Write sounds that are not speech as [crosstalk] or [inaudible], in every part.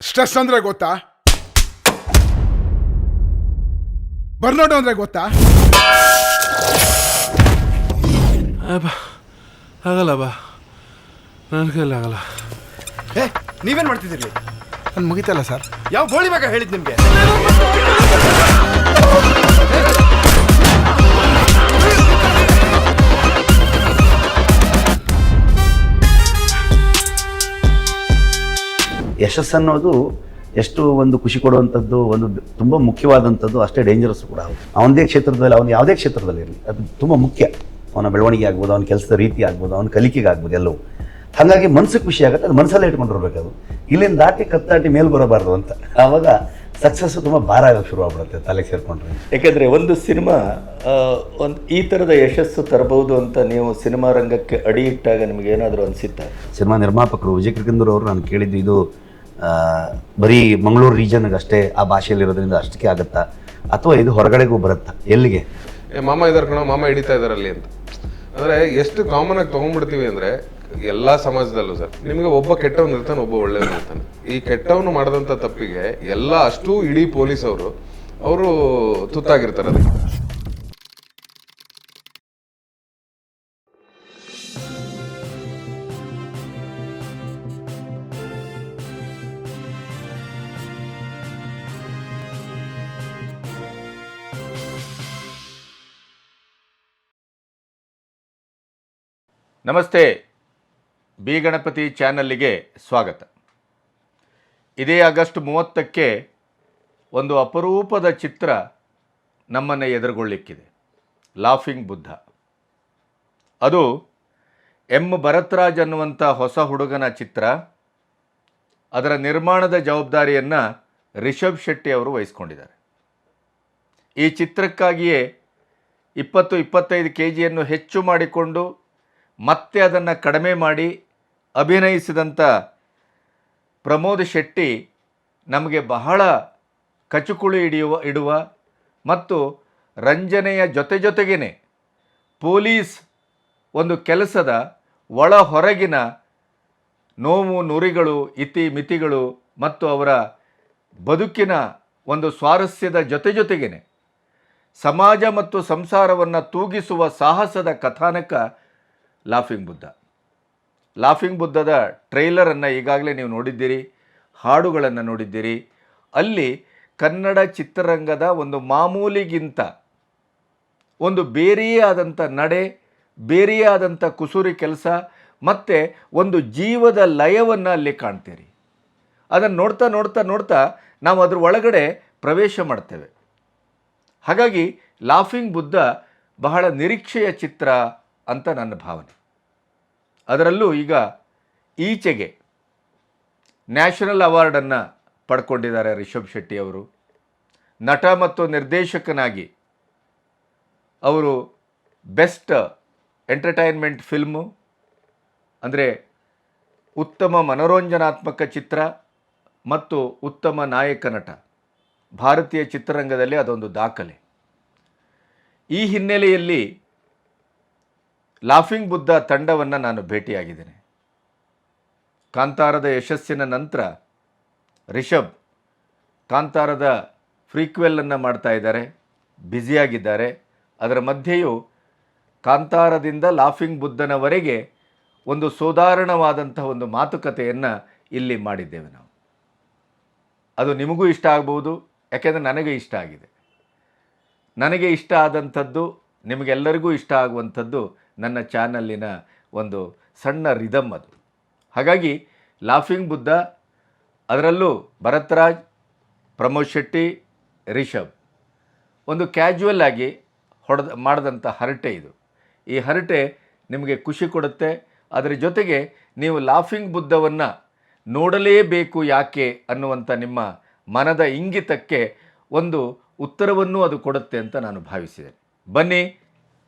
Stress ಅಂದ್ರೆ ಗೊತ್ತಾ? ಬರ್ನೋಡು ಅಂದ್ರೆ ಗೊತ್ತಾ? ಅಬ್ಬ ಆಗಲ್ಲ ಬಾ ನನ್ನ ಕೈಲಿ ಆಗಲ್ಲ. ಏ ನೀವೇನ್ ಮಾಡ್ತಿದ್ದೀರಿ? ನಾನು ಮುಗಿತಲ್ಲ ಸರ್. ಯಾವ ಗೋಳಿ ಮಗ ಹೇಳಿದ್ ನಿಮ್ಗೆ? [laughs] ಯಶಸ್ಸನ್ನೋದು ಎಷ್ಟು ಒಂದು ಖುಷಿ ಕೊಡುವಂಥದ್ದು ಒಂದು ತುಂಬ ಮುಖ್ಯವಾದಂಥದ್ದು ಅಷ್ಟೇ ಡೇಂಜರಸ್ ಕೂಡ. ಅವನದೇ ಕ್ಷೇತ್ರದಲ್ಲಿ ಅವನು ಯಾವುದೇ ಕ್ಷೇತ್ರದಲ್ಲಿ ಇರಲಿ. ಅದು ತುಂಬ ಮುಖ್ಯ. ಅವನ ಬೆಳವಣಿಗೆ ಆಗ್ಬೋದು ಅವನ ಕೆಲಸದ ರೀತಿ ಆಗ್ಬೋದು ಅವನ ಕಲಿಕೆಗೆ ಆಗ್ಬೋದು ಎಲ್ಲವೂ. ಹಾಗಾಗಿ ಮನಸ್ಸಿಗೆ ಖುಷಿ ಆಗುತ್ತೆ ಅದು ಮನಸ್ಸಲ್ಲೇ ಇಟ್ಕೊಂಡಿರ್ಬೇಕು ಅದು. ಇಲ್ಲಿಂದ ದಾಟಿ ಕತ್ತಾಟಿ ಮೇಲೆ ಬರಬಾರ್ದು ಅಂತ. ಆವಾಗ ಸಕ್ಸಸ್ ತುಂಬ ಭಾರ ಆಗೋಕ್ಕೆ ಶುರು ಆಗ್ಬಿಡುತ್ತೆ ತಲೆಗೆ ಸೇರಿಕೊಂಡ್ರೆ. ಯಾಕೆಂದರೆ ಒಂದು ಸಿನಿಮಾ ಒಂದು ಈ ಥರದ ಯಶಸ್ಸು ತರಬಹುದು ಅಂತ ನೀವು ಸಿನಿಮಾ ರಂಗಕ್ಕೆ ಅಡಿ ಇಟ್ಟಾಗ ನಿಮಗೆ ಏನಾದರೂ ಅನಿಸುತ್ತಾ? ಸಿನಿಮಾ ನಿರ್ಮಾಪಕರು ವಿಜಯ್ ಕಿರ್ಕಂದೂರ್ ಅವರು ನಾನು ಕೇಳಿದ್ದು ಇದು ಬರೀ ಮಂಗಳೂರು ರೀಜನ್ಗೆ ಅಷ್ಟೇ ಆ ಭಾಷೆಯಲ್ಲಿರೋದ್ರಿಂದ ಅಷ್ಟಕ್ಕೆ ಆಗುತ್ತಾ? ಅಥವಾ ಇದು ಹೊರಗಡೆಗೂ ಬರುತ್ತಾ? ಎಲ್ಲಿಗೆ? ಮಾಮ ಇದಾರೆ ಕಣೋ, ಮಾಮ ಹಿಡಿತಾ ಇದಾರಲ್ಲಿ ಅಂತ. ಅಂದರೆ ಎಷ್ಟು ಕಾಮನ್ ಆಗಿ ತೊಗೊಂಡ್ಬಿಡ್ತೀವಿ ಅಂದರೆ ಎಲ್ಲ ಸಮಾಜದಲ್ಲೂ ಸರ್, ನಿಮಗೆ ಒಬ್ಬ ಕೆಟ್ಟವನು ಇರ್ತಾನೆ, ಒಬ್ಬ ಒಳ್ಳೆಯವನು ಇರ್ತಾನೆ. ಈ ಕೆಟ್ಟವನು ಮಾಡಿದಂಥ ತಪ್ಪಿಗೆ ಎಲ್ಲ ಅಷ್ಟು ಇಡೀ ಪೊಲೀಸ್ ಅವರು ಅವರು ತುತ್ತಾಗಿರ್ತಾರೆ ಅದಕ್ಕೆ. ನಮಸ್ತೆ. ಬಿ ಗಣಪತಿ ಚಾನಲ್ಲಿಗೆ ಸ್ವಾಗತ. ಇದೇ ಆಗಸ್ಟ್ ಮೂವತ್ತಕ್ಕೆ ಒಂದು ಅಪರೂಪದ ಚಿತ್ರ ನಮ್ಮನ್ನು ಎದುರುಗೊಳ್ಳಿಕ್ಕಿದೆ. ಲಾಫಿಂಗ್ ಬುದ್ಧ. ಅದು ಎಂ ಭರತ್ರಾಜ್ ಅನ್ನುವಂಥ ಹೊಸ ಹುಡುಗನ ಚಿತ್ರ. ಅದರ ನಿರ್ಮಾಣದ ಜವಾಬ್ದಾರಿಯನ್ನು ರಿಷಬ್ ಶೆಟ್ಟಿ ಅವರು ವಹಿಸ್ಕೊಂಡಿದ್ದಾರೆ. ಈ ಚಿತ್ರಕ್ಕಾಗಿಯೇ ಇಪ್ಪತ್ತು ಇಪ್ಪತ್ತೈದು ಕೆ ಜಿಯನ್ನು ಹೆಚ್ಚು ಮಾಡಿಕೊಂಡು ಮತ್ತೆ ಅದನ್ನು ಕಡಿಮೆ ಮಾಡಿ ಅಭಿನಯಿಸಿದಂಥ ಪ್ರಮೋದ್ ಶೆಟ್ಟಿ ನಮಗೆ ಬಹಳ ಕಚುಕುಳಿ ಹಿಡಿಯುವ, ಇಡುವ ಮತ್ತು ರಂಜನೆಯ ಜೊತೆ ಜೊತೆಗೇ ಪೊಲೀಸ್ ಒಂದು ಕೆಲಸದ ಒಳ ಹೊರಗಿನ ನೋವು ನುರಿಗಳು, ಇತಿ ಮಿತಿಗಳು ಮತ್ತು ಅವರ ಬದುಕಿನ ಒಂದು ಸ್ವಾರಸ್ಯದ ಜೊತೆ ಜೊತೆಗೇ ಸಮಾಜ ಮತ್ತು ಸಂಸಾರವನ್ನು ತೂಗಿಸುವ ಸಾಹಸದ ಕಥಾನಕ ಲಾಫಿಂಗ್ ಬುದ್ಧ. ಲಾಫಿಂಗ್ ಬುದ್ಧದ ಟ್ರೈಲರನ್ನು ಈಗಾಗಲೇ ನೀವು ನೋಡಿದ್ದೀರಿ, ಹಾಡುಗಳನ್ನು ನೋಡಿದ್ದೀರಿ. ಅಲ್ಲಿ ಕನ್ನಡ ಚಿತ್ರರಂಗದ ಒಂದು ಮಾಮೂಲಿಗಿಂತ ಒಂದು ಬೇರೆಯೇ ಆದಂಥ ನಡೆ, ಬೇರೆಯೇ ಆದಂಥ ಕುಸುರಿ ಕೆಲಸ, ಮತ್ತು ಒಂದು ಜೀವದ ಲಯವನ್ನು ಅಲ್ಲಿ ಕಾಣ್ತೀರಿ. ಅದನ್ನು ನೋಡ್ತಾ ನೋಡ್ತಾ ನೋಡ್ತಾ ನಾವು ಅದ್ರ ಒಳಗಡೆ ಪ್ರವೇಶ ಮಾಡ್ತೇವೆ. ಹಾಗಾಗಿ ಲಾಫಿಂಗ್ ಬುದ್ಧ ಬಹಳ ನಿರೀಕ್ಷೆಯ ಚಿತ್ರ ಅಂತ ನನ್ನ ಭಾವನೆ. ಅದರಲ್ಲೂ ಈಗ ಈಚೆಗೆ ನ್ಯಾಷನಲ್ ಅವಾರ್ಡನ್ನು ಪಡ್ಕೊಂಡಿದ್ದಾರೆ ರಿಷಬ್ ಶೆಟ್ಟಿ ಅವರು. ನಟ ಮತ್ತು ನಿರ್ದೇಶಕನಾಗಿ ಅವರು ಬೆಸ್ಟ್ ಎಂಟರ್ಟೈನ್ಮೆಂಟ್ ಫಿಲ್ಮು, ಅಂದರೆ ಉತ್ತಮ ಮನೋರಂಜನಾತ್ಮಕ ಚಿತ್ರ ಮತ್ತು ಉತ್ತಮ ನಾಯಕ ನಟ. ಭಾರತೀಯ ಚಿತ್ರರಂಗದಲ್ಲಿ ಅದೊಂದು ದಾಖಲೆ. ಈ ಹಿನ್ನೆಲೆಯಲ್ಲಿ ಲಾಫಿಂಗ್ ಬುದ್ಧ ತಂಡವನ್ನು ನಾನು ಭೇಟಿಯಾಗಿದ್ದೇನೆ. ಕಾಂತಾರದ ಯಶಸ್ಸಿನ ನಂತರ ರಿಷಬ್ ಕಾಂತಾರದ ಫ್ರೀಕ್ವೆಲ್ಲನ್ನು ಮಾಡ್ತಾ ಇದ್ದಾರೆ, ಬ್ಯುಸಿಯಾಗಿದ್ದಾರೆ. ಅದರ ಮಧ್ಯೆಯೂ ಕಾಂತಾರದಿಂದ ಲಾಫಿಂಗ್ ಬುದ್ಧನವರೆಗೆ ಒಂದು ಸೋದಾರಣವಾದಂತಹ ಒಂದು ಮಾತುಕತೆಯನ್ನು ಇಲ್ಲಿ ಮಾಡಿದ್ದೇವೆ ನಾವು. ಅದು ನಿಮಗೂ ಇಷ್ಟ ಆಗ್ಬೋದು ಯಾಕೆಂದರೆ ನನಗೆ ಇಷ್ಟ ಆಗಿದೆ. ನನಗೆ ಇಷ್ಟ ಆದಂಥದ್ದು ನಿಮಗೆಲ್ಲರಿಗೂ ಇಷ್ಟ ಆಗುವಂಥದ್ದು ನನ್ನ ಚಾನಲ್ಲಿನ ಒಂದು ಸಣ್ಣ ರಿದಮ್ ಅದು. ಹಾಗಾಗಿ ಲಾಫಿಂಗ್ ಬುದ್ಧ, ಅದರಲ್ಲೂ ಭರತ್ರಾಜ್, ಪ್ರಮೋದ್ ಶೆಟ್ಟಿ, ರಿಷಬ್. ಒಂದು ಕ್ಯಾಜುವಲ್ ಆಗಿ ಹೊಡೆದ ಮಾಡಿದಂಥ ಹರಟೆ ಇದು. ಈ ಹರಟೆ ನಿಮಗೆ ಖುಷಿ ಕೊಡುತ್ತೆ. ಅದರ ಜೊತೆಗೆ ನೀವು ಲಾಫಿಂಗ್ ಬುದ್ಧವನ್ನು ನೋಡಲೇಬೇಕು ಯಾಕೆ ಅನ್ನುವಂಥ ನಿಮ್ಮ ಮನದ ಇಂಗಿತಕ್ಕೆ ಒಂದು ಉತ್ತರವನ್ನು ಅದು ಕೊಡುತ್ತೆ ಅಂತ ನಾನು ಭಾವಿಸಿದೆ ಬನ್ನಿ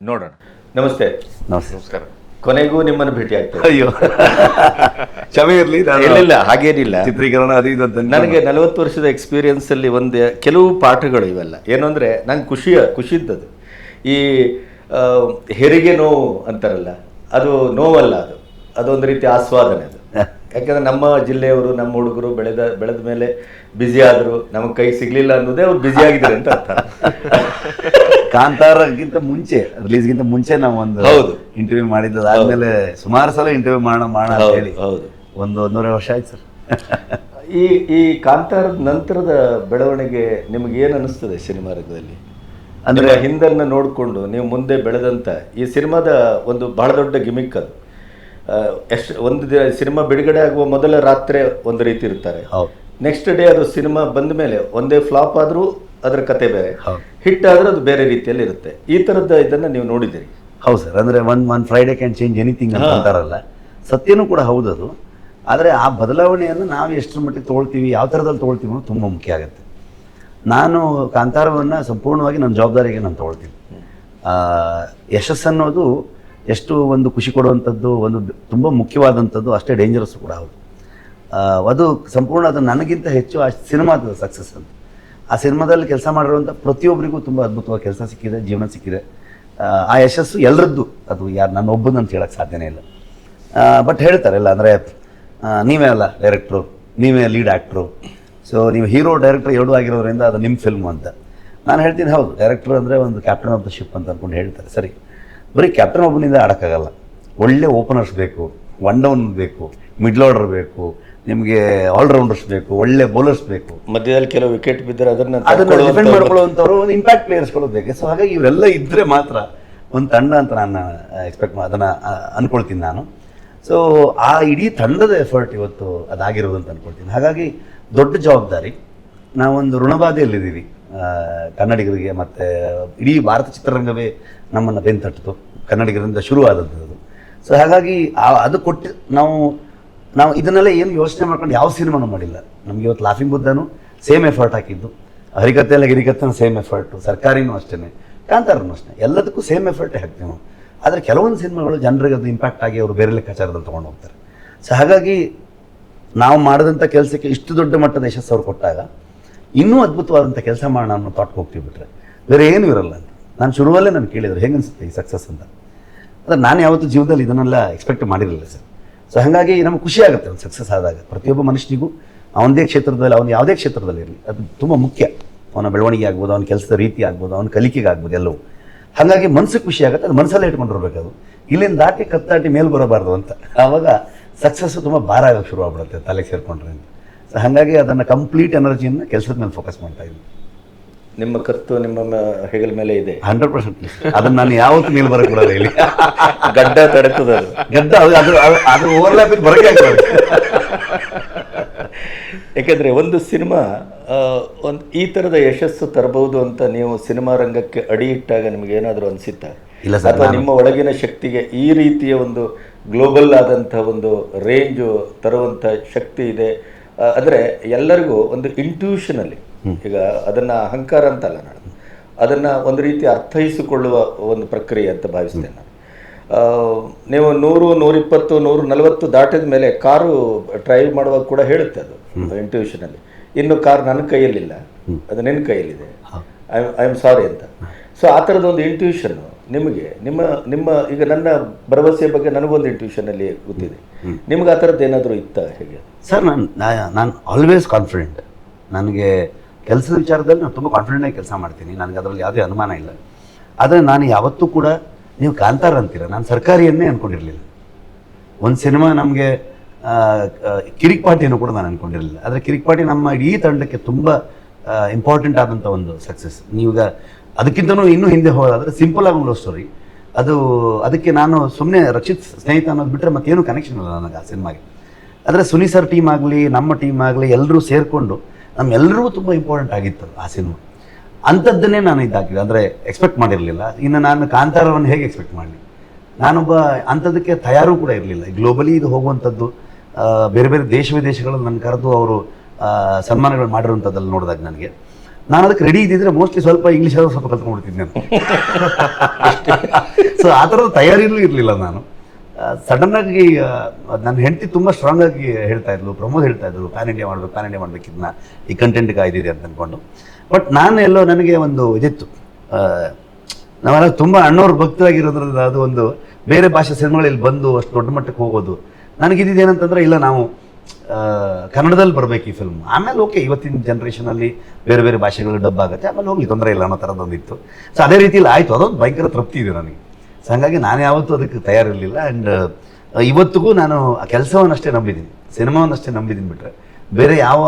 ನೋಡೋಣ. ನಮಸ್ತೆ. ನಮಸ್ಕಾರ. ಕೊನೆಗೂ ನಿಮ್ಮನ್ನು ಭೇಟಿ ಆಗ್ತದೆ ಅಯ್ಯೋ. [laughs] ಕ್ಷಮೆ ಇರಲಿ ಇಲ್ಲ ಹಾಗೇನಿಲ್ಲ. ಚಿತ್ರೀಕರಣ ಅದು ಇದು ಅಂತ ನನಗೆ ನಲವತ್ತು ವರ್ಷದ ಎಕ್ಸ್ಪೀರಿಯನ್ಸ್ ಅಲ್ಲಿ ಒಂದು ಕೆಲವು ಪಾಠಗಳು ಇವೆಲ್ಲ. ಏನು ಅಂದರೆ ನಂಗೆ ಖುಷಿಯ ಖುಷಿದ್ದದು ಈ ಆ, ಹೆರಿಗೆ ನೋವು ಅಂತಾರಲ್ಲ ಅದು ನೋವಲ್ಲ ಅದು. ಅದೊಂದು ರೀತಿ ಆಸ್ವಾದನೆ ಅದು. ಯಾಕಂದ್ರೆ ನಮ್ಮ ಜಿಲ್ಲೆಯವರು ನಮ್ಮ ಹುಡುಗರು ಬೆಳೆದ ಬೆಳೆದ ಮೇಲೆ ಬ್ಯುಸಿ ಆದರು ನಮಗೆ ಕೈ ಸಿಗ್ಲಿಲ್ಲ ಅನ್ನೋದೇ ಅವ್ರು ಬ್ಯುಸಿ ಆಗಿದ್ದಾರೆ ಅಂತ ಅರ್ಥ. [laughs] ಕಾಂತಾರಕ್ಕಿಂತ ಮುಂಚೆ ರಿಲೀಸ್ಗಿಂತ ಮುಂಚೆ ನಾವು ಒಂದು ಹೌದು. ಇಂಟರ್ವ್ಯೂ ಮಾಡಿದ್ದು ಆದ್ಮೇಲೆ ಸುಮಾರು ಸಲ ಇಂಟರ್ವ್ಯೂ ಮಾಡೋಣ ಮಾಡೋಣ ಅಂತ ಹೇಳಿ. ಹೌದು. ಒಂದು ಒಂದೂವರೆ ವರ್ಷ ಆಯ್ತು ಸರ್. [laughs] ಈ ಈ ಕಾಂತಾರದ ನಂತರದ ಬೆಳವಣಿಗೆ ನಿಮಗೆ ಏನು ಅನಿಸ್ತದೆ ಸಿನಿಮಾ ರಂಗದಲ್ಲಿ? ಅಂದ್ರೆ- ಹಿಂದನ್ನು ಹಿಂದನ್ನ ನೋಡಿಕೊಂಡು ನೀವು ಮುಂದೆ ಬೆಳೆದಂತ ಈ ಸಿನಿಮಾದ ಒಂದು ಬಹಳ ದೊಡ್ಡ ಗಿಮಿಕ್ ಅದು. ಎಷ್ಟು ಒಂದು ದಿನ ಸಿನಿಮಾ ಬಿಡುಗಡೆ ಆಗುವ ಮೊದಲ ರಾತ್ರಿ ಒಂದು ರೀತಿ ಇರ್ತಾರೆ. ಹೌದು. ನೆಕ್ಸ್ಟ್ ಡೇ ಅದು ಸಿನಿಮಾ ಬಂದ ಮೇಲೆ ಒಂದೇ ಫ್ಲಾಪ್ ಆದ್ರೂ ಅದರ ಕತೆ ಬೇರೆ. ಹೌದು. ಹಿಟ್ ಆದ್ರೆ ಅದು ಬೇರೆ ರೀತಿಯಲ್ಲಿ ಇರುತ್ತೆ. ಈ ತರದ ಇದನ್ನ ನೀವು ನೋಡಿದಿರಿ ಹೌದು ಸರ್. ಅಂದರೆ one one Friday can change anything ಅಂತ. ಅಂತಾರಲ್ಲ. ಸತ್ಯನೂ ಕೂಡ ಹೌದದು. ಆದರೆ ಆ ಬದಲಾವಣೆಯನ್ನು ನಾವು ಎಷ್ಟರ ಮಟ್ಟಿಗೆ ತೊಗೊಳ್ತೀವಿ ಯಾವ ಥರದಲ್ಲಿ ತೊಗೊಳ್ತೀವಿ ಅನ್ನೋದು ತುಂಬ ಮುಖ್ಯ ಆಗುತ್ತೆ. ನಾನು ಕಾಂತಾರವನ್ನು ಸಂಪೂರ್ಣವಾಗಿ ನನ್ನ ಜವಾಬ್ದಾರಿಗೆ ನಾನು ತೊಗೊಳ್ತೀನಿ. ಯಶಸ್ಸು ಅನ್ನೋದು ಎಷ್ಟು ಒಂದು ಖುಷಿ ಕೊಡುವಂಥದ್ದು ಒಂದು ತುಂಬ ಮುಖ್ಯವಾದಂಥದ್ದು ಅಷ್ಟೇ ಡೇಂಜರಸ್ ಕೂಡ ಹೌದು. ಅದು ಸಂಪೂರ್ಣ ಅದು ನನಗಿಂತ ಹೆಚ್ಚು ಆ ಸಿನಿಮಾದ ಸಕ್ಸಸ್ ಅಂತ. ಆ ಸಿನಿಮಾದಲ್ಲಿ ಕೆಲಸ ಮಾಡಿರುವಂಥ ಪ್ರತಿಯೊಬ್ಬರಿಗೂ ತುಂಬ ಅದ್ಭುತವಾಗಿ ಕೆಲಸ ಸಿಕ್ಕಿದೆ ಜೀವನ ಸಿಕ್ಕಿದೆ. ಆ, ಯಶಸ್ಸು ಎಲ್ಲರದ್ದು ಅದು ಯಾರು ನನ್ನ ಒಬ್ಬನಂತ ಹೇಳಕ್ಕೆ ಸಾಧ್ಯನೇ ಇಲ್ಲ. ಬಟ್ ಹೇಳ್ತಾರೆ ಇಲ್ಲ ಅಂದರೆ ನೀವೇ ಅಲ್ಲ ಡೈರೆಕ್ಟ್ರು ನೀವೇ ಲೀಡ್ ಆ್ಯಕ್ಟ್ರು ಸೊ ನೀವು ಹೀರೋ ಡೈರೆಕ್ಟರ್ ಎರಡೂ ಆಗಿರೋದ್ರಿಂದ ಅದು ನಿಮ್ಮ ಫಿಲ್ಮ್ ಅಂತ. ನಾನು ಹೇಳ್ತೀನಿ ಹೌದು ಡೈರೆಕ್ಟರ್ ಅಂದರೆ ಒಂದು ಕ್ಯಾಪ್ಟನ್ ಆಫ್ ದ ಶಿಪ್ ಅಂತ ಅಂದ್ಕೊಂಡು ಹೇಳ್ತಾರೆ ಸರಿ. ಬರೀ ಕ್ಯಾಪ್ಟನ್ ಒಬ್ಬನಿಂದ ಆಡೋಕ್ಕಾಗಲ್ಲ. ಒಳ್ಳೆ ಓಪನರ್ಸ್ ಬೇಕು ಒನ್ ಡೌನ್ ಬೇಕು ಮಿಡ್ಲ್ ಆರ್ಡರ್ ಬೇಕು ನಿಮಗೆ ಆಲ್ರೌಂಡರ್ಸ್ ಬೇಕು ಒಳ್ಳೆ ಬೌಲರ್ಸ್ ಬೇಕು. ಮಧ್ಯದಲ್ಲಿ ಕೆಲವು ವಿಕೆಟ್ ಬಿದ್ದರೆ ಅದನ್ನ ಅದನ್ನ ಒಬ್ಬ- ಮಾಡ್ಕೊಳ್ಳುವಂಥವ್ರು ಒಂದು ಇಂಪ್ಯಾಕ್ಟ್ ಪ್ಲೇಯರ್ಸ್ಗಳು ಬೇಕು. ಸೊ ಹಾಗಾಗಿ ಇವರೆಲ್ಲ ಇದ್ದರೆ ಮಾತ್ರ ಒಂದು ತಂಡ ಅಂತ ನಾನು ಎಕ್ಸ್ಪೆಕ್ಟ್ ಅದನ್ನು ಅನ್ಕೊಳ್ತೀನಿ ನಾನು. ಸೊ ಆ ಇಡೀ ತಂಡದ ಎಫರ್ಟ್ ಇವತ್ತು ಅದಾಗಿರೋದು ಅಂತ ಅನ್ಕೊಳ್ತೀನಿ. ಹಾಗಾಗಿ ದೊಡ್ಡ ಜವಾಬ್ದಾರಿ. ನಾವೊಂದು ಋಣಬಾಧೆಯಲ್ಲಿದ್ದೀವಿ. ಕನ್ನಡಿಗರಿಗೆ ಮತ್ತು ಇಡೀ ಭಾರತ ಚಿತ್ರರಂಗವೇ ನಮ್ಮನ್ನು ಬೆಂತಟ್ಟಿತು. ಕನ್ನಡಿಗರಿಂದ ಶುರುವಾದದ್ದು ಅದು. ಸೊ ಹಾಗಾಗಿ ಆ- ಅದು ಕೊಟ್ಟು ನಾವು ನಾವು ಇದನ್ನೆಲ್ಲ ಏನು ಯೋಚನೆ ಮಾಡ್ಕೊಂಡು ಯಾವ ಸಿನಿಮಾನು ಮಾಡಿಲ್ಲ. ನಮ್ಗೆ ಇವತ್ತು ಲಾಫಿಂಗ್ ಬುದ್ಧನು ಸೇಮ್ ಎಫರ್ಟ್ ಹಾಕಿದ್ದು. ಹರಿಕತೆ ಎಲ್ಲ ಗಿರಿಕತ್ತನ ಸೇಮ್ ಎಫರ್ಟು ಸರ್ಕಾರಿನೂ ಅಷ್ಟೇ ಕಾಂತಾರನೂ ಅಷ್ಟೇ ಎಲ್ಲದಕ್ಕೂ ಸೇಮ್ ಎಫರ್ಟೇ ಹಾಕ್ತೀವಿ ನಾವು. ಆದರೆ ಕೆಲವೊಂದು ಸಿನಿಮಾಗಳು ಜನರಿಗೆ ಅದು ಇಂಪ್ಯಾಕ್ಟ್ ಆಗಿ ಅವರು ಬೇರೆ ಲೆಕ್ಕಾಚಾರದಲ್ಲಿ ತೊಗೊಂಡು ಹೋಗ್ತಾರೆ. ಸೊ ಹಾಗಾಗಿ ನಾವು ಮಾಡಿದಂಥ ಕೆಲಸಕ್ಕೆ ಇಷ್ಟು ದೊಡ್ಡ ಮಟ್ಟದ ಯಶಸ್ಸು ಅವ್ರು ಕೊಟ್ಟಾಗ ಇನ್ನೂ ಅದ್ಭುತವಾದಂಥ ಕೆಲಸ ಮಾಡೋಣ ಅನ್ನೋ ಥಾಟ್ಗೆ ಹೋಗ್ತೀವಿ ಬಿಟ್ರೆ ಬೇರೆ ಏನೂ ಇರಲ್ಲ ನಾನು ಶುರುವಲ್ಲೇ ನಾನು ಕೇಳಿದ್ರು ಹೆಂಗೆ ಅನಿಸುತ್ತೆ ಈ ಸಕ್ಸಸ್ ಅಂತ? ಅಂದರೆ ನಾನು ಯಾವತ್ತೂ ಜೀವನದಲ್ಲಿ ಇದನ್ನೆಲ್ಲ ಎಕ್ಸ್ಪೆಕ್ಟ್ ಮಾಡಿರಲಿಲ್ಲ ಸರ್. ಸೊ ಹಾಗಾಗಿ ನಮ್ಗೆ ಖುಷಿ ಆಗುತ್ತೆ ಒಂದು ಸಕ್ಸಸ್ ಆದಾಗ. ಪ್ರತಿಯೊಬ್ಬ ಮನುಷ್ಯನಿಗೂ ಅವನದೇ ಕ್ಷೇತ್ರದಲ್ಲಿ, ಅವನು ಯಾವುದೇ ಕ್ಷೇತ್ರದಲ್ಲಿ ಇರಲಿ, ಅದು ತುಂಬ ಮುಖ್ಯ. ಅವನ ಬೆಳವಣಿಗೆ ಆಗ್ಬೋದು, ಅವನ ಕೆಲಸದ ರೀತಿ ಆಗ್ಬೋದು, ಅವನ ಕಲಿಕೆಗೆ ಆಗ್ಬೋದು ಎಲ್ಲವೂ. ಹಾಗಾಗಿ ಮನಸ್ಸಿಗೆ ಖುಷಿ ಆಗುತ್ತೆ, ಅದು ಮನಸ್ಸಲ್ಲೇ ಇಟ್ಕೊಂಡಿರ್ಬೇಕು ಅದು. ಇಲ್ಲಿಂದ ದಾಟಿ ಕತ್ತಾಟಿ ಮೇಲೆ ಬರಬಾರ್ದು ಅಂತ. ಆವಾಗ ಸಕ್ಸಸ್ಸು ತುಂಬ ಭಾರ ಆಗೋಕ್ಕೆ ಶುರು ಆಗ್ಬಿಡುತ್ತೆ, ತಲೆಗೆ ಸೇರ್ಕೊಂಡ್ರೆ ಅಂತ. ಸೊ ಹಾಗಾಗಿ ಅದನ್ನು ಕಂಪ್ಲೀಟ್ ಎನರ್ಜಿಯನ್ನು ಕೆಲಸದ ಮೇಲೆ ಫೋಕಸ್ ಮಾಡ್ತಾ ಇದ್ದೀನಿ. ನಿಮ್ಮ ಕತ್ತು ನಿಮ್ಮ ಹೆಗಲ ಮೇಲೆ ಇದೆ. Hundred percent. ಅದನ್ನ ನಾನು ಯಾವತ್ತು ಮೇಲೆ ಬರಕ್ಕೆ ಬಿಡಲ್ಲ ಇಲ್ಲಿ. ಗಡ್ಡ ತಡೆತದ ಅದು. ಗದ್ದ ಅದು ಅದು ಓವರ್ಲ್ಯಾಪ್ ಬರಕ್ಕೆ ಯಾಕೆಂದ್ರೆ ಒಂದು ಸಿನಿಮಾ ಒಂದು ಈ ತರದ ಯಶಸ್ಸು ತರಬಹುದು ಅಂತ ನೀವು ಸಿನಿಮಾ ರಂಗಕ್ಕೆ ಅಡಿ ಇಟ್ಟಾಗ ನಿಮ್ಗೆ ಏನಾದರೂ ಅನಿಸುತ್ತಾ? ಇಲ್ಲ ಸರ್, ಅಥವಾ ನಿಮ್ಮ ಒಳಗಿನ ಶಕ್ತಿಗೆ ಈ ರೀತಿಯ ಒಂದು ಗ್ಲೋಬಲ್ ಆದಂಥ ಒಂದು ರೇಂಜು ತರುವಂಥ ಶಕ್ತಿ ಇದೆ. ಅಂದ್ರೆ ಎಲ್ಲರಿಗೂ ಒಂದು ಇಂಟ್ಯೂಷನಲ್ಲಿ ಈಗ ಅದನ್ನ ಅಹಂಕಾರ ಅಂತಲ್ಲ ನಾನು. ಅದನ್ನ ಒಂದು ರೀತಿ ಅರ್ಥೈಸಿಕೊಳ್ಳುವ ಒಂದು ಪ್ರಕ್ರಿಯೆ ಅಂತ ಭಾವಿಸ್ತೇನೆ ನಾನು. ನೀವು ನೂರು ನೂರಿಪ್ಪತ್ತು ನೂರು ನಲವತ್ತು ದಾಟಿದ ಮೇಲೆ ಕಾರು ಡ್ರೈವ್ ಮಾಡುವಾಗ ಕೂಡ ಹೇಳುತ್ತೆ ಅದು ಇಂಟ್ಯೂಷನಲ್ಲಿ ಇನ್ನು ಕಾರ್ ನನ್ನ ಕೈಯಲ್ಲಿಲ್ಲ. ಅದು ನಿನ್ನ ಕೈಯಲ್ಲಿದೆ. ಐ ಐ ಆಮ್ ಸಾರಿ ಅಂತ. ಸೊ ಆ ಥರದ ಒಂದು ಇಂಟ್ಯೂಷನ್ ನಿಮಗೆ ನಿಮ್ಮ ನಿಮ್ಮ ಈಗ ನನ್ನ ಭರವಸೆಯ ಬಗ್ಗೆ ನನಗೊಂದು ಇಂಟ್ಯೂಷನಲ್ಲಿ ಗೊತ್ತಿದೆ. ನಿಮ್ಗೆ ಆ ಥರದ್ದು ಏನಾದರೂ ಇತ್ತ ಹೇಗೆ? ಸರ್ ನಾನು ನಾನು ಆಲ್ವೇಸ್ ಕಾನ್ಫಿಡೆಂಟ್ ನನಗೆ ಕೆಲಸದ ವಿಚಾರದಲ್ಲಿ ನಾನು ತುಂಬ ಕಾನ್ಫಿಡೆಂಟಾಗಿ ಕೆಲಸ ಮಾಡ್ತೀನಿ. ನನಗೆ ಅದರಲ್ಲಿ ಯಾವುದೇ ಅನುಮಾನ ಇಲ್ಲ. ಆದರೆ ನಾನು ಯಾವತ್ತೂ ಕೂಡ, ನೀವು ಕಾಂತಾರ ಅಂತೀರ? ನಾನು ಸರ್ಕಾರಿಯನ್ನೇ ಅಂದ್ಕೊಂಡಿರಲಿಲ್ಲ ಒಂದು ಸಿನಿಮಾ ನಮಗೆ ಕಿರಿಕ್ ಪಾರ್ಟಿಯನ್ನು ಕೂಡ ನಾನು ಅಂದ್ಕೊಂಡಿರಲಿಲ್ಲ ಆದರೆ ಕಿರಿಕ್ ಪಾರ್ಟಿ ನಮ್ಮ ಇಡೀ ತಂಡಕ್ಕೆ ತುಂಬ ಇಂಪಾರ್ಟೆಂಟ್ ಆದಂಥ ಒಂದು ಸಕ್ಸಸ್ ನೀವೀಗ ಅದಕ್ಕಿಂತನೂ ಇನ್ನೂ ಹಿಂದೆ ಹೋದಾದರೆ ಸಿಂಪಲ್ ಆಗಿ ಒಂದು ಸ್ಟೋರಿ ಅದು, ಅದಕ್ಕೆ ನಾನು ಸುಮ್ಮನೆ ರಕ್ಷಿತ್ ಸ್ನೇಹಿತ ಅನ್ನೋದು ಬಿಟ್ಟರೆ ಮತ್ತೇನು ಕನೆಕ್ಷನ್ ಇಲ್ಲ ನನಗೆ ಆ ಸಿನಿಮಾಗೆ. ಆದರೆ ಸುನಿ ಸರ್ ಟೀಮ್ ಆಗಲಿ, ನಮ್ಮ ಟೀಮ್ ಆಗಲಿ ಎಲ್ಲರೂ ಸೇರಿಕೊಂಡು ನಮ್ಮೆಲ್ಲರಿಗೂ ತುಂಬ ಇಂಪಾರ್ಟೆಂಟ್ ಆಗಿತ್ತು ಆ ಸಿನಿಮಾ. ಅಂಥದ್ದನ್ನೇ ನಾನು ಇದಾಕಿದೆ ಅಂದರೆ ಎಕ್ಸ್ಪೆಕ್ಟ್ ಮಾಡಿರಲಿಲ್ಲ. ಇನ್ನು ನಾನು ಕಾಂತಾರವನ್ನು ಹೇಗೆ ಎಕ್ಸ್ಪೆಕ್ಟ್ ಮಾಡಲಿ? ನಾನೊಬ್ಬ ಅಂಥದ್ದಕ್ಕೆ ತಯಾರು ಕೂಡ ಇರಲಿಲ್ಲ. ಗ್ಲೋಬಲಿ ಇದು ಹೋಗುವಂಥದ್ದು ಬೇರೆ ಬೇರೆ ದೇಶ ವಿದೇಶಗಳಲ್ಲಿ ನನ್ನ ಕರೆದು ಅವರು ಸನ್ಮಾನಗಳು ಮಾಡಿರುವಂಥದ್ದಲ್ಲಿ ನೋಡಿದಾಗ ನನಗೆ. ನಾನು ಅದಕ್ಕೆ ರೆಡಿ ಇದ್ದಿದ್ರೆ ಮೋಸ್ಟ್ಲಿ ಸ್ವಲ್ಪ ಇಂಗ್ಲೀಷ್ ಆದರೂ ಸ್ವಲ್ಪ ಕಲ್ತ್ಕೊಂಡ್ಬಿಡ್ತಿದ್ದೆ ನಾನು. [laughs] ಸೊ ಆ ಥರದ ತಯಾರಿನೂ ಇರಲಿಲ್ಲ ನಾನು. ಸಡನ್ ಆಗಿ ನನ್ನ ಹೆಂಡತಿ ತುಂಬ ಸ್ಟ್ರಾಂಗ್ ಆಗಿ ಹೇಳ್ತಾ ಇದ್ಲು ಪ್ರಮೋದ್ ಹೇಳ್ತಾ ಇದ್ರು ಪ್ಯಾನ್ ಇಂಡಿಯಾ ಮಾಡಬೇಕು ಪ್ಯಾನ್ ಇಂಡಿಯಾ ಮಾಡ್ಬೇಕು ಇದನ್ನ, ಈ ಕಂಟೆಂಟ್ ಕಾಯ್ದಿದೆ ಅಂತ ಅಂದ್ಕೊಂಡು ಬಟ್ ನಾನು ಎಲ್ಲೋ ನನಗೆ ಒಂದು ಇದಿತ್ತು. ನಾವೆಲ್ಲ ತುಂಬ ಅಣ್ಣವ್ರ ಭಕ್ತರಾಗಿರೋದ್ರಿಂದ ಅದು ಒಂದು ಬೇರೆ ಭಾಷೆ ಸಿನಿಮಾಗಳಲ್ಲಿ ಬಂದು ಅಷ್ಟು ದೊಡ್ಡ ಮಟ್ಟಕ್ಕೆ ಹೋಗೋದು. ನನಗಿದ್ದೇನಂತಂದ್ರೆ ಇಲ್ಲ ನಾವು ಕನ್ನಡದಲ್ಲಿ ಬರಬೇಕು ಈ ಫಿಲ್ಮ್ ಆಮೇಲೆ ಓಕೆ ಇವತ್ತಿನ ಜನ್ರೇಷನಲ್ಲಿ ಬೇರೆ ಬೇರೆ ಭಾಷೆಗಳು ಡಬ್ ಆಗುತ್ತೆ, ಆಮೇಲೆ ಹೋಗಿ ತೊಂದರೆ ಇಲ್ಲ ಅನ್ನೋ ಥರದೊಂದಿತ್ತು ಸೊ ಅದೇ ರೀತಿಯಲ್ಲಿ ಆಯಿತು, ಅದೊಂದು ಭಯಂಕರ ತೃಪ್ತಿ ಇದೆ ನನಗೆ. ಸೊ ಹಾಗಾಗಿ ನಾನು ಯಾವತ್ತೂ ಅದಕ್ಕೆ ತಯಾರಿರಲಿಲ್ಲ. ಆ್ಯಂಡ್ ಇವತ್ತಿಗೂ ನಾನು ಆ ಕೆಲಸವನ್ನಷ್ಟೇ ನಂಬಿದ್ದೀನಿ ಸಿನಿಮಾವನ್ನಷ್ಟೇ ನಂಬಿದ್ದೀನಿ ಬಿಟ್ಟರೆ ಬೇರೆ ಯಾವ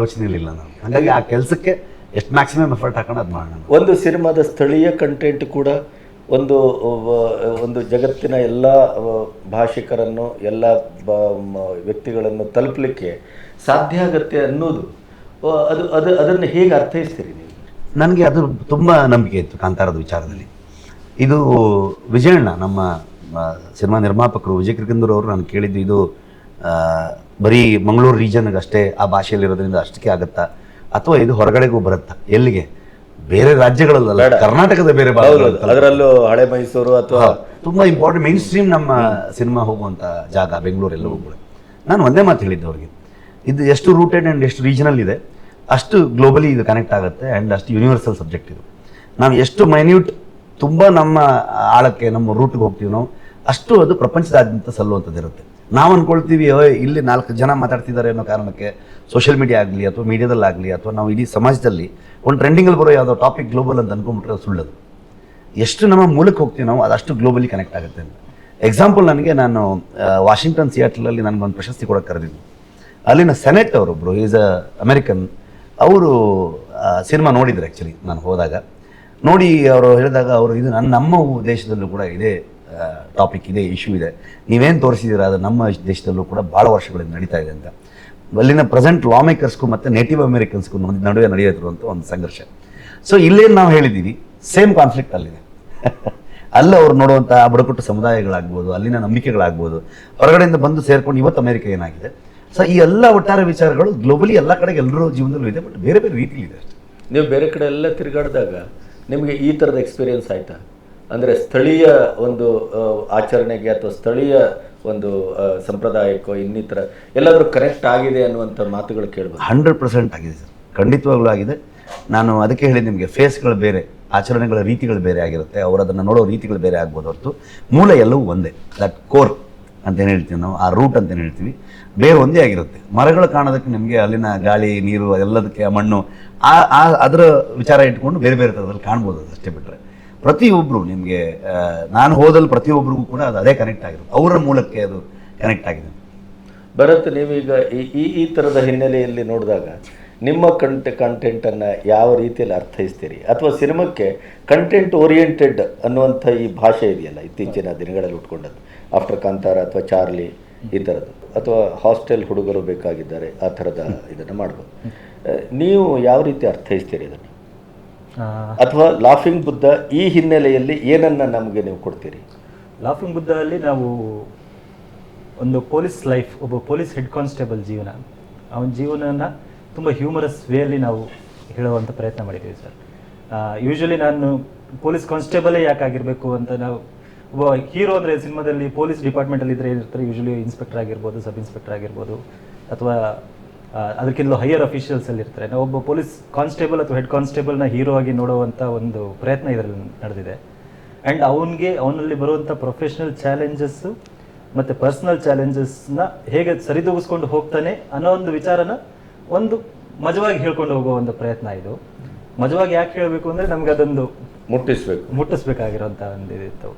ಯೋಚನೆ ಇರಲಿಲ್ಲ ನಾನು. ಹಾಗಾಗಿ ಆ ಕೆಲಸಕ್ಕೆ ಎಷ್ಟು ಮ್ಯಾಕ್ಸಿಮಮ್ ಎಫರ್ಟ್ ಹಾಕೊಂಡು ಅದು ಮಾಡೋಣ ಒಂದು ಸಿನಿಮಾದ ಸ್ಥಳೀಯ ಕಂಟೆಂಟ್ ಕೂಡ ಒಂದು ಒಂದು ಜಗತ್ತಿನ ಎಲ್ಲ ಭಾಷಿಕರನ್ನು ಎಲ್ಲ ವ್ಯಕ್ತಿಗಳನ್ನು ತಲುಪಲಿಕ್ಕೆ ಸಾಧ್ಯ ಆಗತ್ತೆ ಅನ್ನೋದು ಅದು ಅದು ಅದನ್ನು ಹೇಗೆ ಅರ್ಥೈಸ್ತೀರಿ ನೀವು? ನನಗೆ ಅದು ತುಂಬ ನಂಬಿಕೆ ಇತ್ತು ಕಾಂತಾರದ ವಿಚಾರದಲ್ಲಿ. ಇದು ವಿಜಯಣ್ಣ ನಮ್ಮ ಸಿನಿಮಾ ನಿರ್ಮಾಪಕರು ವಿಜಯ್ ಕಿರ್ಕಂದೂರ್ ಅವರು ನಾನು ಕೇಳಿದ್ದು ಇದು ಬರೀ ಮಂಗಳೂರು ರೀಜನ್ಗೆ ಅಷ್ಟೇ ಆ ಭಾಷೆಯಲ್ಲಿರೋದ್ರಿಂದ ಅಷ್ಟಕ್ಕೆ ಆಗುತ್ತಾ? ಅಥವಾ ಇದು ಹೊರಗಡೆಗೂ ಬರುತ್ತಾ? ಎಲ್ಲಿಗೆ? ಬೇರೆ ರಾಜ್ಯಗಳಲ್ಲ. ಕರ್ನಾಟಕದ ಬೇರೆ ಅದರಲ್ಲೂ ಹಳೆ ಮೈಸೂರು ಅಥವಾ ತುಂಬ ಇಂಪಾರ್ಟೆಂಟ್ ಮೈನ್ ಸ್ಟ್ರೀಮ್ ನಮ್ಮ ಸಿನಿಮಾ ಹೋಗುವಂಥ ಜಾಗ ಬೆಂಗಳೂರೆಲ್ಲವೂ ಕೂಡ ನಾನು ಒಂದೇ ಮಾತು ಹೇಳಿದ್ದೆ ಅವ್ರಿಗೆ. ಇದು ಎಷ್ಟು ರೂಟೆಡ್ ಆ್ಯಂಡ್ ಎಷ್ಟು ರೀಜನಲ್ ಇದೆ ಅಷ್ಟು ಗ್ಲೋಬಲಿ ಇದು ಕನೆಕ್ಟ್ ಆಗುತ್ತೆ ಆ್ಯಂಡ್ ಅಷ್ಟು ಯೂನಿವರ್ಸಲ್ ಸಬ್ಜೆಕ್ಟ್ ಇದು. ನಾವು ಎಷ್ಟು ಮೈನ್ಯೂಟ್ ತುಂಬ ನಮ್ಮ ಆಳಕ್ಕೆ ನಮ್ಮ ರೂಟ್ಗೆ ಹೋಗ್ತೀವಿ ನಾವು. ಅಷ್ಟು ಅದು ಪ್ರಪಂಚದಾದ್ಯಂತ ಸಲ್ಲುವಂಥದ್ದು ಇರುತ್ತೆ. ನಾವು ಅಂದ್ಕೊಳ್ತೀವಿ "ಓಯ್, ಇಲ್ಲಿ ನಾಲ್ಕು ಜನ ಮಾತಾಡ್ತಿದ್ದಾರೆ ಅನ್ನೋ ಕಾರಣಕ್ಕೆ ಸೋಷಿಯಲ್ ಮೀಡಿಯಾ ಆಗಲಿ ಅಥವಾ ಮೀಡಿಯಾದಲ್ಲಾಗಲಿ ಅಥವಾ ನಾವು ಇಡೀ ಸಮಾಜದಲ್ಲಿ ಒಂದು ಟ್ರೆಂಡಿಂಗಲ್ಲಿ ಬರೋ ಯಾವುದೋ ಟಾಪಿಕ್ ಗ್ಲೋಬಲ್ ಅಂತ ಅಂದ್ಕೊಂಬಿಟ್ರೆ ಅದು ಸುಳ್ಳದು. ಎಷ್ಟು ನಮ್ಮ ಮೂಲಕ್ಕೆ ಹೋಗ್ತೀವಿ ನಾವು ಅದಷ್ಟು ಗ್ಲೋಬಲಿ ಕನೆಕ್ಟ್ ಆಗುತ್ತೆ ಅಂತ. ಎಕ್ಸಾಂಪಲ್ ನನಗೆ ನಾನು ವಾಷಿಂಗ್ಟನ್ ಸಿಯಾಟ್ಲಲ್ಲಿ ನನಗೊಂದು ಪ್ರಶಸ್ತಿ ಕೊಡೋಕೆ ಕರೆದಿದ್ದು. ಅಲ್ಲಿನ ಸೆನೆಟ್ ಅವರೊಬ್ಬರು ಈಸ್ ಅ ಅಮೆರಿಕನ್ ಅವರು ಸಿನಿಮಾ ನೋಡಿದ್ರು ಆ್ಯಕ್ಚುಲಿ ನಾನು ಹೋದಾಗ. ನೋಡಿ ಅವರು ಹೇಳಿದಾಗ ಅವರು, ಇದು ನನ್ನ ನಮ್ಮ ದೇಶದಲ್ಲೂ ಕೂಡ ಇದೆ ಟಾಪಿಕ್ ಇದೆ ಇಶ್ಯೂ ಇದೆ. ನೀವೇನು ತೋರಿಸಿದಿರ ಅದು ನಮ್ಮ ದೇಶದಲ್ಲೂ ಕೂಡ ಭಾಳ ವರ್ಷಗಳಿಂದ ನಡೀತಾ ಇದೆ ಅಂತ. ಅಲ್ಲಿನ ಪ್ರೆಸೆಂಟ್ ಲಾ ಮೇಕರ್ಸ್ಗೂ ಮತ್ತು ನೇಟಿವ್ ಅಮೆರಿಕನ್ಸ್ಗೂ ನಡುವೆ ನಡೆಯುತ್ತಿರುವಂಥ ಒಂದು ಸಂಘರ್ಷ. ಸೊ ಇಲ್ಲೇನು ನಾವು ಹೇಳಿದ್ದೀವಿ ಸೇಮ್ ಕಾನ್ಫ್ಲಿಕ್ಟ್ ಅಲ್ಲಿದೆ. [laughs] ಅಲ್ಲಿ ಅವ್ರು ನೋಡುವಂಥ ಬುಡಕಟ್ಟು ಸಮುದಾಯಗಳಾಗ್ಬೋದು, ಅಲ್ಲಿನ ನಂಬಿಕೆಗಳಾಗ್ಬೋದು, ಹೊರಗಡೆಯಿಂದ ಬಂದು ಸೇರ್ಕೊಂಡು ಇವತ್ತು ಅಮೆರಿಕ ಏನಾಗಿದೆ. ಸೊ ಈ ಎಲ್ಲ ಒಟ್ಟಾರೆ ವಿಚಾರಗಳು ಗ್ಲೋಬಲಿ ಎಲ್ಲ ಕಡೆಗೆ ಎಲ್ಲರೂ ಜೀವನದಲ್ಲೂ ಇದೆ ಬಟ್ ಬೇರೆ ಬೇರೆ ರೀತಿಯಲ್ಲಿ ಇದೆ ಅಷ್ಟೇ. ನೀವು ಬೇರೆ ಕಡೆ ಎಲ್ಲ ತಿರುಗಾಡಿದಾಗ ನಿಮಗೆ ಈ ಥರದ ಎಕ್ಸ್ಪೀರಿಯನ್ಸ್ ಆಯಿತಾ? ಅಂದರೆ ಸ್ಥಳೀಯ ಒಂದು ಆಚರಣೆಗೆ ಅಥವಾ ಸ್ಥಳೀಯ ಒಂದು ಸಂಪ್ರದಾಯಕ್ಕೋ ಇನ್ನಿತರ ಎಲ್ಲಾದರೂ ಕರೆಕ್ಟ್ ಆಗಿದೆ ಅನ್ನುವಂಥ ಮಾತುಗಳು ಕೇಳ್ಬೋದು. ಹಂಡ್ರೆಡ್ ಪರ್ಸೆಂಟ್ ಆಗಿದೆ ಸರ್. ಖಂಡಿತವಾಗ್ಲೂ ಆಗಿದೆ. ನಾನು ಅದಕ್ಕೆ ಹೇಳಿ ನಿಮಗೆ ಫೇಸ್ಗಳು ಬೇರೆ, ಆಚರಣೆಗಳ ರೀತಿಗಳು ಬೇರೆ ಆಗಿರುತ್ತೆ. ಅವರು ಅದನ್ನು ನೋಡೋ ರೀತಿಗಳು ಬೇರೆ ಆಗ್ಬೋದು ಹೊರತು. ಮೂಲ ಎಲ್ಲವೂ ಒಂದೇ. ದಟ್ ಕೋರ್ ಅಂತ ಏನು ಹೇಳ್ತೀವಿ ನಾವು, ಆ ರೂಟ್ ಅಂತ ಏನು ಹೇಳ್ತೀವಿ. ಬೇರೆ ಒಂದೇ ಆಗಿರುತ್ತೆ. ಮರಗಳು ಕಾಣೋದಕ್ಕೆ ನಿಮಗೆ ಅಲ್ಲಿನ ಗಾಳಿ, ನೀರು, ಎಲ್ಲದಕ್ಕೆ ಮಣ್ಣು, ಆ ಆ, ಅದರ ವಿಚಾರ ಇಟ್ಕೊಂಡು ಬೇರೆ ಬೇರೆ ಥರದಲ್ಲಿ ಕಾಣ್ಬೋದು ಅದು ಅಷ್ಟೇ ಬಿಟ್ಟರೆ ಪ್ರತಿಯೊಬ್ಬರು ನಿಮಗೆ ನಾನು ಹೋದಲ್ಲಿ ಪ್ರತಿಯೊಬ್ಬರಿಗೂ ಕೂಡ ಅದು ಅದೇ ಕನೆಕ್ಟ್ ಆಗಿರುತ್ತೆ. ಅವರ ಮೂಲಕ್ಕೆ ಅದು ಕನೆಕ್ಟ್ ಆಗಿದೆ. ಭರತ್ ನೀವೀಗ ಈ ಈ ಈ ಥರದ ಹಿನ್ನೆಲೆಯಲ್ಲಿ ನೋಡಿದಾಗ ನಿಮ್ಮ ಕಂಟೆ ಕಂಟೆಂಟನ್ನು ಯಾವ ರೀತಿಯಲ್ಲಿ ಅರ್ಥೈಸ್ತೀರಿ? ಅಥವಾ ಸಿನಿಮಾಕ್ಕೆ ಕಂಟೆಂಟ್ ಓರಿಯೆಂಟೆಡ್ ಅನ್ನುವಂಥ ಈ ಭಾಷೆ ಇದೆಯಲ್ಲ, ಇತ್ತೀಚಿನ ದಿನಗಳಲ್ಲಿ ಉಟ್ಕೊಂಡದ್ದು? ಆಫ್ಟರ್ ಕಾಂತಾರ ಅಥವಾ ಚಾರ್ಲಿ ಈ ಥರದ್ದು. ಅಥವಾ ಹಾಸ್ಟೆಲ್ ಹುಡುಗರು ಬೇಕಾಗಿದ್ದಾರೆ ಆ ಥರದ ಇದನ್ನು ಮಾಡ್ಬೋದು. ನೀವು ಯಾವ ರೀತಿ ಅರ್ಥೈಸ್ತೀರಿ ಇದನ್ನು? ಅಥವಾ ಲಾಫಿಂಗ್ ಬುದ್ಧ ಈ ಹಿನ್ನೆಲೆಯಲ್ಲಿ ಏನನ್ನ ನಮಗೆ ನೀವು ಕೊಡ್ತೀರಿ? ಲಾಫಿಂಗ್ ಬುದ್ಧದಲ್ಲಿ ನಾವು ಒಂದು ಪೊಲೀಸ್ ಲೈಫ್ ಒಬ್ಬ ಪೊಲೀಸ್ ಹೆಡ್ ಕಾನ್ಸ್ಟೇಬಲ್ ಜೀವನ. ಅವನ ಜೀವನನ ತುಂಬ ಹ್ಯೂಮರಸ್ ವೇಯಲ್ಲಿ ನಾವು ಹೇಳುವಂಥ ಪ್ರಯತ್ನ ಮಾಡಿದ್ದೀವಿ ಸರ್. ಯೂಶ್ವಲಿ ನಾನು ಪೊಲೀಸ್ ಕಾನ್ಸ್ಟೇಬಲೇ ಯಾಕಾಗಿರಬೇಕು ಅಂತ ನಾವು ಒಬ್ಬ ಹೀರೋ ಅಂದರೆ ಸಿನಿಮಾದಲ್ಲಿ ಪೊಲೀಸ್ ಡಿಪಾರ್ಟ್ಮೆಂಟಲ್ಲಿ ಇದ್ರೆ ಏನಿರ್ತಾರೆ? ಯೂಶಲಿ ಇನ್ಸ್ಪೆಕ್ಟರ್ ಆಗಿರ್ಬೋದು ಸಬ್ ಇನ್ಸ್ಪೆಕ್ಟರ್ ಆಗಿರ್ಬೋದು ಅಥವಾ ಅದಕ್ಕಿಂತಲೂ ಅದಕ್ಕಿಂತ ಹೈಯರ್ ಅಫಿಷಿಯಲ್ಸ್ ಅಲ್ಲಿ ಇರ್ತಾರೆ. ನಾವು ಒಬ್ಬ ಪೊಲೀಸ್ ಕಾನ್ಸ್ಟೇಬಲ್ ಅಥವಾ ಹೆಡ್ ಕಾನ್ಸ್ಟೇಬಲ್ನ ಹೀರೋ ಆಗಿ ನೋಡುವಂಥ ಒಂದು ಪ್ರಯತ್ನ ಇದರಲ್ಲಿ ನಡೆದಿದೆ. ಆ್ಯಂಡ್ ಅವನಿಗೆ ಅವನಲ್ಲಿ ಬರುವಂಥ ಪ್ರೊಫೆಷನಲ್ ಚಾಲೆಂಜಸ್ಸು ಮತ್ತು ಪರ್ಸ್ನಲ್ ಚಾಲೆಂಜಸ್ನ ಹೇಗೆ ಸರಿದೂಗಿಸ್ಕೊಂಡು ಹೋಗ್ತಾನೆ ಅನ್ನೋ ಒಂದು ವಿಚಾರನ ಒಂದು ಮಜವಾಗಿ ಹೇಳ್ಕೊಂಡು ಹೋಗೋ ಒಂದು ಪ್ರಯತ್ನ ಇದು. ಮಜವಾಗಿ ಯಾಕೆ ಹೇಳಬೇಕು ಅಂದರೆ ನಮ್ಗೆ ಅದೊಂದು ಮುಟ್ಟಿಸ್ಬೇಕು. ಮುಟ್ಟಿಸ್ಬೇಕಾಗಿರೋಂಥ ಒಂದು ಇದಿತ್ತು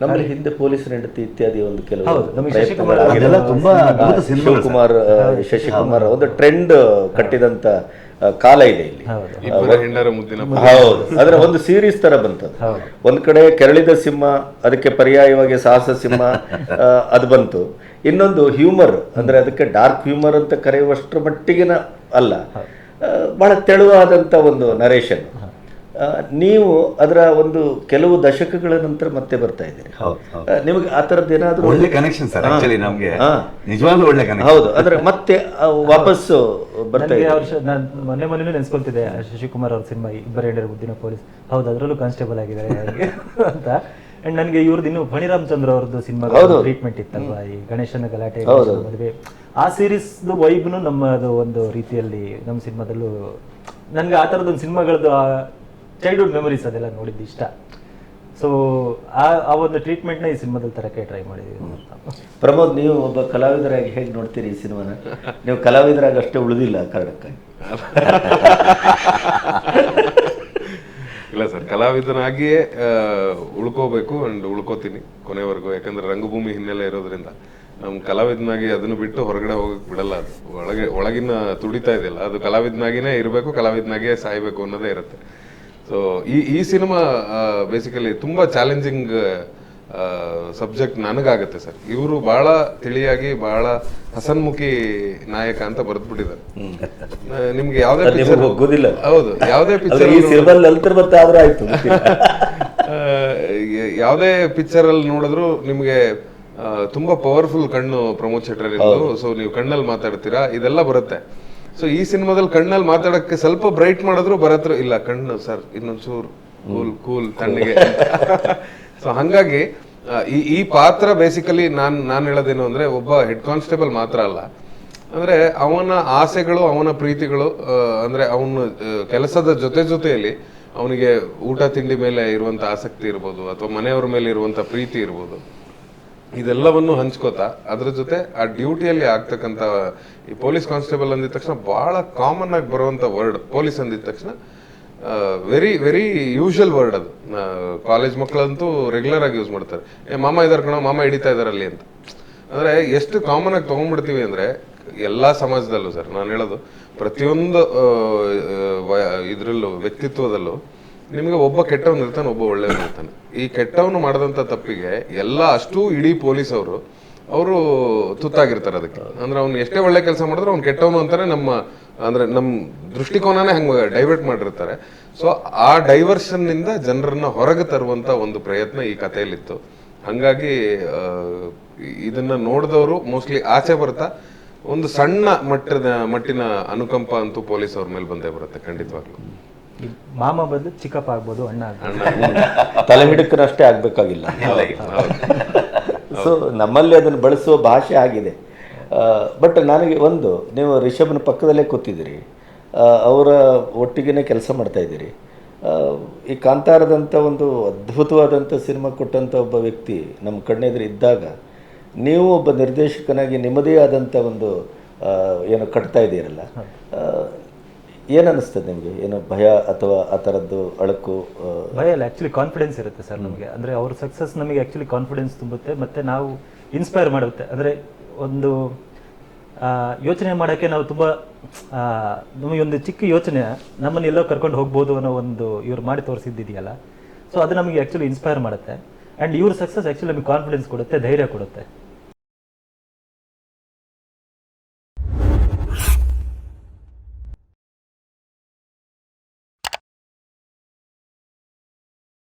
ನಮ್ಮಲ್ಲಿ ಹಿಂದೆ ಪೊಲೀಸ್ ಹೆಂಡತಿ ಇತ್ಯಾದಿ ಒಂದು ಕೆಲವು. ಶಿವಕುಮಾರ್ ಶಶಿಕುಮಾರ್ ಒಂದು ಟ್ರೆಂಡ್ ಕಟ್ಟಿದಂತ ಕಾಲ ಇದೆ ಇಲ್ಲಿ. ಹೌದು. ಅದರ ಒಂದು ಸೀರೀಸ್ ತರ ಬಂತದ್ದು ಹೌದು. ಒಂದ್ ಕಡೆ ಕೆರಳಿದ ಸಿಂಹ ಅದಕ್ಕೆ ಪರ್ಯಾಯವಾಗಿ ಸಾಹಸ ಸಿಂಹ ಆ, ಅದು ಬಂತು. ಇನ್ನೊಂದು ಹ್ಯೂಮರ್ ಅಂದ್ರೆ ಅದಕ್ಕೆ ಡಾರ್ಕ್ ಹ್ಯೂಮರ್ ಅಂತ ಕರೆಯುವಷ್ಟರ ಮಟ್ಟಿಗಿನ ಅಲ್ಲ. ಬಹಳ ತೆಳುವಾದಂತ ಒಂದು ನರೇಷನ್ ನೀವು ಅದರ ಒಂದು ಕೆಲವು ದಶಕಗಳ ನಂತರ ಮತ್ತೆ ಬರ್ತಾ ಇದ್ದೀರಿ. ನಿಮಗೆ ಆ ಥರದ್ದು ಏನಾದರೂ ಒಳ್ಳೆ ಕನೆಕ್ಷನ್ ಸರ್ ಆಕ್ಚುಲಿ ನಮಗೆ ಹಾ. ನಿಜವಾಗ್ಲೂ ಒಳ್ಳೆ ಕನೆಕ್ಷನ್ ಹೌದು ಅಂದ್ರೆ ಮತ್ತೆ ವಾಪಸ್ ವಾಪಸ್ಸು ಬರ್ತಾ ಇದೆ ವರ್ಷ ನಾನು ನಾನ್ ಮೊನ್ನೆ ಮೊನ್ನೆ ನೆನ್ಸ್ಕೊಳ್ತಿದ್ದೆ ಶಶಿಕುಮಾರ್ ಅವ್ರ ಸಿನಿಮಾ ಇಬ್ಬರ ಹೆಂಡರ ಬುದ್ಧಿನ ಪೊಲೀಸ್. ಹೌದು ಅದರಲ್ಲೂ ಕಾನ್ಸ್ಟೇಬಲ್ ಆಗಿದ್ದಾರೆ. ಅಂತ. ಅಂಡ್ ನನಗೆ ಇವ್ರದ್ದು ಇನ್ನು ಫಣಿರಾಮ್ ಚಂದ್ರ ಅವ್ರದ್ದು ಸಿನಿಮಾ. ಟ್ರೀಟ್ಮೆಂಟ್ ಇತ್ತಲ್ವಾ? ಈ ಗಣೇಶನ ಗಲಾಟೆ ಮದುವೆ. ಆ ಸೀರೀಸ್ ವೈಬ್ನು ನಮ್ಮದು ಒಂದು ರೀತಿಯಲ್ಲಿ ನಮ್ಮ ಸಿನಿಮಾದಲ್ಲೂ ನನ್ಗೆ ಆ ಥರದೊಂದು ಸಿನಿಮಾಗಳದ್ದು ಚೈಲ್ಡ್ಹುಡ್ ಮೆಮೊರೀಸ್ ಅದೆಲ್ಲ ನೋಡಿದ್ದು ಇಷ್ಟ. ಸೊ ಆ ಆ ಒಂದು ಟ್ರೀಟ್ಮೆಂಟ್ನ ಈ ಸಿನಿಮಾದಲ್ಲಿ ತರಕ್ಕೆ ಟ್ರೈ ಮಾಡಿದ್ದೀವಿ ಅಂತ. ಪ್ರಮೋದ್ ನೀವು ಒಬ್ಬ ಕಲಾವಿದರಾಗಿ ಹೇಗೆ ನೋಡ್ತೀರಿ ಈ ಸಿನಿಮಾನ? ನೀವು ಕಲಾವಿದರಾಗಿ ಅಷ್ಟೇ ಉಳಿದಿಲ್ಲ ಆ ಕಾರಣಕ್ಕಾಗಿ. ಇಲ್ಲ ಸರ್ ಕಲಾವಿದನಾಗಿಯೇ ಆ, ಉಳ್ಕೋಬೇಕು ಅಂಡ್ ಉಳ್ಕೋತೀನಿ ಕೊನೆವರೆಗೂ. ಯಾಕಂದ್ರೆ ರಂಗಭೂಮಿ ಹಿನ್ನೆಲೆ ಇರೋದ್ರಿಂದ ನಮ್ಮ ಕಲಾವಿದನಾಗಿ ಅದನ್ನು ಬಿಟ್ಟು ಹೊರಗಡೆ ಹೋಗಕ್ಕೆ ಬಿಡಲ್ಲ ಅದು. ಒಳಗೆ ಒಳಗಿನ ತುಡಿತಾ ಇದೆಯಲ್ಲ ಅದು ಕಲಾವಿದನಾಗಿನೇ ಇರಬೇಕು ಕಲಾವಿದನಾಗಿಯೇ ಸಾಯ್ಬೇಕು ಅನ್ನೋದೇ ಇರುತ್ತೆ. ಸೊ ಈ ಈ ಸಿನಿಮಾ ಬೇಸಿಕಲಿ ತುಂಬಾ ಚಾಲೆಂಜಿಂಗ್ ಸಬ್ಜೆಕ್ಟ್ ನನಗಾಗುತ್ತೆ ಸರ್ ಇವರು ಬಹಳ ತಿಳಿಯಾಗಿ ಬಹಳ ಹಸನ್ಮುಖಿ ನಾಯಕ ಅಂತ ಬರೆದ್ಬಿಟ್ಟಿದ್ದಾರೆ. ನಿಮ್ಗೆ ಯಾವ್ದೇ ಪಿಕ್ಚರ್ picture- ಹೌದು ಯಾವ್ದೇ ಪಿಕ್ಚರ್ ಆಯ್ತು. ಯಾವುದೇ ಪಿಕ್ಚರ್ ಅಲ್ಲಿ ನೋಡಿದ್ರು ನಿಮ್ಗೆ ತುಂಬಾ ಪವರ್ಫುಲ್ ಕಣ್ಣು ಪ್ರಮೋದ್ ಶೆಟ್ಟರ್ ಸೊ ನೀವು ಕಣ್ಣಲ್ಲಿ ಮಾತಾಡ್ತೀರಾ ಇದೆಲ್ಲ ಬರುತ್ತೆ. ಸೊ ಈ ಸಿನಿಮಾದಲ್ಲಿ ಕಣ್ಣಲ್ಲಿ ಮಾತಾಡಕ್ಕೆ ಸ್ವಲ್ಪ ಬ್ರೈಟ್ ಮಾಡಿದ್ರು ಬರತ್ರ ಇಲ್ಲ, ಕಣ್ಣು ಸರ್ ಇನ್ನೊಂಚೂರು ಕೂಲ್ ಕೂಲ್ ತಣ್ಣಗೆ ಸೊ ಹಂಗಾಗಿ ಈ ಈ ಪಾತ್ರ ಬೇಸಿಕಲಿ ನಾನ್, ನಾನು ಹೇಳೋದೇನು ಅಂದ್ರೆ ಒಬ್ಬ ಹೆಡ್ ಕಾನ್ಸ್ಟೇಬಲ್ ಮಾತ್ರ ಅಲ್ಲ. ಅಂದ್ರೆ ಅವನ ಆಸೆಗಳು, ಅವನ ಪ್ರೀತಿಗಳು ಅಂದ್ರೆ ಅವನ ಕೆಲಸದ ಜೊತೆ ಜೊತೆಯಲ್ಲಿ ಅವನಿಗೆ ಊಟ, ತಿಂಡಿ ಮೇಲೆ ಇರುವಂತ ಆಸಕ್ತಿ ಇರ್ಬೋದು ಅಥವಾ ಮನೆಯವ್ರ ಮೇಲೆ ಇರುವಂತ ಪ್ರೀತಿ ಇರ್ಬೋದು. ಇದೆಲ್ಲವನ್ನು ಹಂಚ್ಕೋತಾ, ಅದ್ರ ಜೊತೆ ಆ ಡ್ಯೂಟಿಯಲ್ಲಿ ಆಗ್ತಕ್ಕಂತ ಈ ಪೊಲೀಸ್ ಕಾನ್ಸ್ಟೇಬಲ್ ಅಂದಿದ ತಕ್ಷಣ ಬಹಳ ಕಾಮನ್ ಆಗಿ ಬರುವಂತ ವರ್ಡ್ ಪೊಲೀಸ್ ಅಂದಿದ ತಕ್ಷಣ ವೆರಿ ವೆರಿ ಯೂಶುವಲ್ ವರ್ಡ್ ಅದು. ಕಾಲೇಜ್ ಮಕ್ಕಳಂತೂ ರೆಗ್ಯುಲರ್ ಆಗಿ ಯೂಸ್ ಮಾಡ್ತಾರೆ. ಏ, ಮಾಮ ಇದಾರ ಕಣೋ, ಮಾಮ ಹಿಡಿತಾ ಇದಾರಲ್ಲಿ ಅಂತ. ಅಂದ್ರೆ ಎಷ್ಟು ಕಾಮನ್ ಆಗಿ ತಗೊಂಡ್ಬಿಡ್ತೀವಿ ಅಂದ್ರೆ ಎಲ್ಲಾ ಸಮಾಜದಲ್ಲೂ ಸರ್, ನಾನು ಹೇಳೋದು ಪ್ರತಿಯೊಂದು ಇದ್ರಲ್ಲೂ, ವ್ಯಕ್ತಿತ್ವದಲ್ಲೂ ನಿಮಗೆ ಒಬ್ಬ ಕೆಟ್ಟವನು ಇರ್ತಾನೆ, ಒಬ್ಬ ಒಳ್ಳೆಯವನು ಇರ್ತಾನೆ. ಈ ಕೆಟ್ಟವನು ಮಾಡಿದಂಥ ತಪ್ಪಿಗೆ ಎಲ್ಲ ಅಷ್ಟು ಇಡೀ ಪೊಲೀಸ್ ಅವರು ಅವರು ತುತ್ತಾಗಿರ್ತಾರೆ ಅದಕ್ಕೆ. ಅಂದ್ರೆ ಅವ್ನು ಎಷ್ಟೇ ಒಳ್ಳೆ ಕೆಲಸ ಮಾಡಿದ್ರು ಅವ್ನು ಕೆಟ್ಟವನು ಅಂತಾನೆ ನಮ್ಮ, ಅಂದ್ರೆ ನಮ್ಮ ದೃಷ್ಟಿಕೋನನೇ ಹಂಗ ಡೈವರ್ಟ್ ಮಾಡಿರ್ತಾರೆ. ಸೊ ಆ ಡೈವರ್ಷನ್ನಿಂದ ಜನರನ್ನ ಹೊರಗೆ ತರುವಂತ ಒಂದು ಪ್ರಯತ್ನ ಈ ಕಥೆಯಲ್ಲಿತ್ತು. ಹಂಗಾಗಿ ಇದನ್ನ ನೋಡಿದವರು ಮೋಸ್ಟ್ಲಿ ಆಚೆ ಬರ್ತಾ, ಒಂದು ಸಣ್ಣ ಮಟ್ಟದ ಮಟ್ಟಿನ ಅನುಕಂಪ ಅಂತೂ ಪೊಲೀಸ್ ಅವ್ರ ಮೇಲೆ ಬಂದೇ ಬರುತ್ತೆ ಖಂಡಿತವಾಗ್ಲೂ. ಈ ಮಾಮ ಬದಲು ಚಿಕ್ಕಪ್ಪ ಆಗ್ಬೋದು. ಅಣ್ಣ ಆಗ್ಬೋದು ತಲೆ ಮಿಡುಕನಷ್ಟೇ ಆಗಬೇಕಾಗಿಲ್ಲ. ಸೊ [laughs] ನಮ್ಮಲ್ಲಿ ಅದನ್ನು ಬಳಸುವ ಭಾಷೆ ಆಗಿದೆ. ಬಟ್ ನನಗೆ ಒಂದು ನೀವು ರಿಷಬ್ನ ಪಕ್ಕದಲ್ಲೇ ಕೂತಿದ್ದೀರಿ. ಅವರ ಒಟ್ಟಿಗೆ ಕೆಲಸ ಮಾಡ್ತಾ ಇದ್ದೀರಿ. ಈ ಕಾಂತಾರದಂಥ ಒಂದು ಅದ್ಭುತವಾದಂಥ ಸಿನಿಮಾ ಕೊಟ್ಟಂಥ ಒಬ್ಬ ವ್ಯಕ್ತಿ ನಮ್ಮ ಕಣ್ಣೆದುರು ಇದ್ದಾಗ ನೀವು ಒಬ್ಬ ನಿರ್ದೇಶಕನಾಗಿ ನಿಮ್ಮದೇ ಆದಂಥ ಒಂದು ಏನು ಕಟ್ತಾ ಇದ್ದೀರಲ್ಲ. ಏನು ಅನಿಸ್ತದೆ ನಿಮಗೆ? ಏನು ಭಯ ಅಥವಾ ಆ ಥರದ್ದು ಅಳಕು ಭಯ ಅಲ್ಲ ಆ್ಯಕ್ಚುಲಿ ಕಾನ್ಫಿಡೆನ್ಸ್ ಇರುತ್ತೆ ಸರ್ ನಮಗೆ. ಅಂದರೆ ಅವ್ರ ಸಕ್ಸಸ್ ನಮಗೆ ಆ್ಯಕ್ಚುಲಿ ಕಾನ್ಫಿಡೆನ್ಸ್ ತುಂಬುತ್ತೆ, ಮತ್ತು ನಾವು ಇನ್ಸ್ಪೈರ್ ಮಾಡುತ್ತೆ. ಅಂದರೆ ಒಂದು ಯೋಚನೆ ಮಾಡೋಕ್ಕೆ ನಾವು ತುಂಬ ನಮಗೆ ಒಂದು ಚಿಕ್ಕ ಯೋಚನೆ, ನಮ್ಮನ್ನು ಎಲ್ಲೋ ಕರ್ಕೊಂಡು ಹೋಗ್ಬೋದು ಅನ್ನೋ ಒಂದು ಇವ್ರು ಮಾಡಿ ತೋರಿಸಿದ್ದಿದೆಯಲ್ಲ? ಸೊ ಅದು ನಮಗೆ ಆ್ಯಕ್ಚುಲಿ ಇನ್ಸ್ಪೈರ್ ಮಾಡುತ್ತೆ. ಆ್ಯಂಡ್ ಇವ್ರ ಸಕ್ಸಸ್ ಆ್ಯಕ್ಚುಲಿ ನಮಗೆ ಕಾನ್ಫಿಡೆನ್ಸ್ ಕೊಡುತ್ತೆ, ಧೈರ್ಯ ಕೊಡುತ್ತೆ.